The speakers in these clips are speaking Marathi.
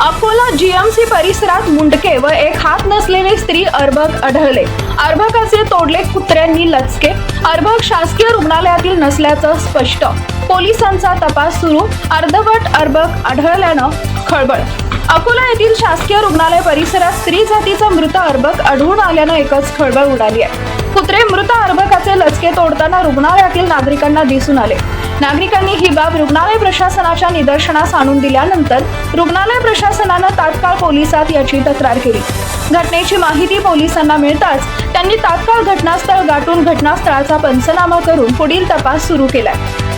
अकोला जीएमसी परिसरात मुंडके व एक हात नसलेले स्त्री अर्भक आढळले. अर्भकाचे तोडले कुत्र्यांनी लचके. अर्भक शासकीय रुग्णालयातील नसल्याचं स्पष्ट. पोलिसांचा तपास सुरू. अर्धवट अर्भक आढळल्यानं खळबळ. अकोला येथील शासकीय रुग्णालय परिसरात स्त्री जातीचा मृत अर्भक आढळून आल्यानं एकच खळबळ उडाली आहे. कुत्रे मृत अर्भकाचे लचके तोडताना रुग्णालयातील नागरिकांना दिसून आले. नागरिकांनी ही बाब रुग्णालय प्रशासनाच्या निदर्शनास आणून दिल्यानंतर रुग्णालय प्रशासनानं तात्काळ पोलिसात याची तक्रार केली. घटनेची माहिती पोलिसांना मिळताच त्यांनी तात्काळ घटनास्थळ गाठून घटनास्थळाचा पंचनामा करून पुढील तपास सुरू केलाय.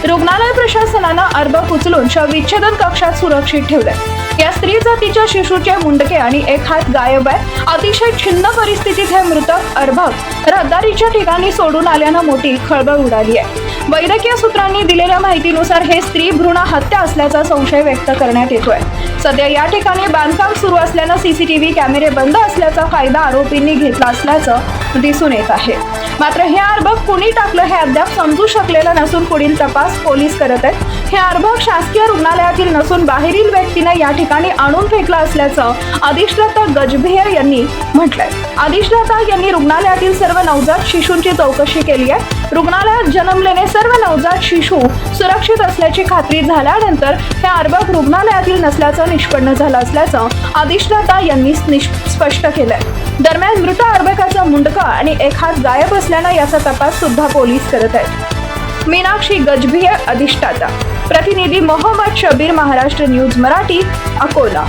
रुग्णालय प्रशासनानं अर्भक उचलून शवविच्छेदन कक्षात सुरक्षित ठेवलंय. या स्त्री जातीच्या शिशूचे मुंडके आणि एक हात गायब आहे. अतिशय छिन्न परिस्थितीत हे मृतक अर्भक रहदारीच्या ठिकाणी सोडून आल्यानं मोठी खळबळ उडाली आहे. वैद्यकीय सूत्रांनी दिलेल्या माहितीनुसार हे स्त्री भ्रूण हत्या असल्याचा संशय व्यक्त करण्यात येतोय. सध्या या ठिकाणी बांधकाम सुरू असल्यानं सीसीटीव्ही कॅमेरे बंद असल्याचा फायदा आरोपींनी घेतला असल्याचं दिसून येत आहे. मात्र हे अर्भक कुणी टाकलं हे अद्याप समजू शकलेलं नसून पुढील तपास पोलीस करत आहेत. हे अर्भक शासकीय रुग्णालयातील नसून बाहेरील व्यक्तीने या ठिकाणी आणून फेकलं असल्याचं अधिष्ठाता गजभियर यांनी म्हटलंय. अधिष्ठाता यांनी रुग्णालयातील सर्व नवजात शिशूंची चौकशी केली आहे. रुग्णालयात जन्मलेले सर्व नवजात शिशू सुरक्षित असल्याची खात्री झाल्यानंतर हे अर्भक रुग्णालयातील नसल्याचं निष्पन्न झालं असल्याचं अधिष्ठाता यांनी स्पष्ट केलंय. दरम्यान मृत अर्भकाचा मुंडका आणि एक हात गायब असल्यानं याचा तपास सुद्धा पोलीस करत आहेत. मीनाक्षी गजभिय अधिष्ठाता. प्रतिनिधी मोहम्मद शबीर महाराष्ट्र न्यूज मराठी अकोला.